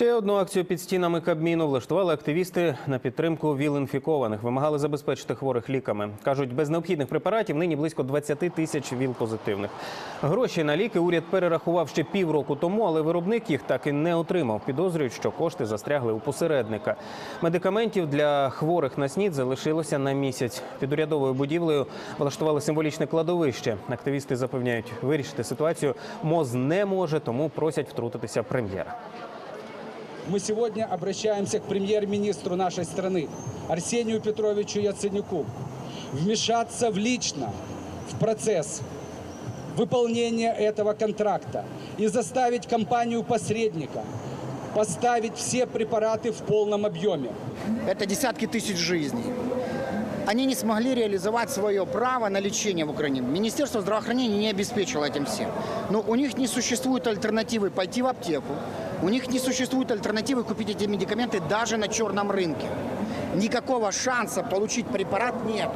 Ще одну акцію під стінами Кабміну влаштували активісти на підтримку ВІЛ-інфікованих. Вимагали забезпечити хворих ліками. Кажуть, без необхідних препаратів нині близько 20 тисяч ВІЛ-позитивних. Гроші на ліки уряд перерахував ще півроку тому, але виробник їх так і не отримав. Підозрюють, що кошти застрягли у посередника. Медикаментів для хворих на СНІД залишилося на місяць. Під урядовою будівлею влаштували символічне кладовище. Активісти запевняють, вирішити ситуацію МОЗ не може, тому просять втрутитися прем'єра. Мы сегодня обращаемся к премьер-министру нашей страны Арсению Петровичу Яценюку вмешаться в лично в процесс выполнения этого контракта и заставить компанию-посредника поставить все препараты в полном объеме. Это десятки тысяч жизней. Они не смогли реализовать свое право на лечение в Украине. Министерство здравоохранения не обеспечило этим всем. Но у них не существует альтернативы пойти в аптеку. У них не существует альтернативы купить эти медикаменты даже на черном рынке. Никакого шанса получить препарат нет.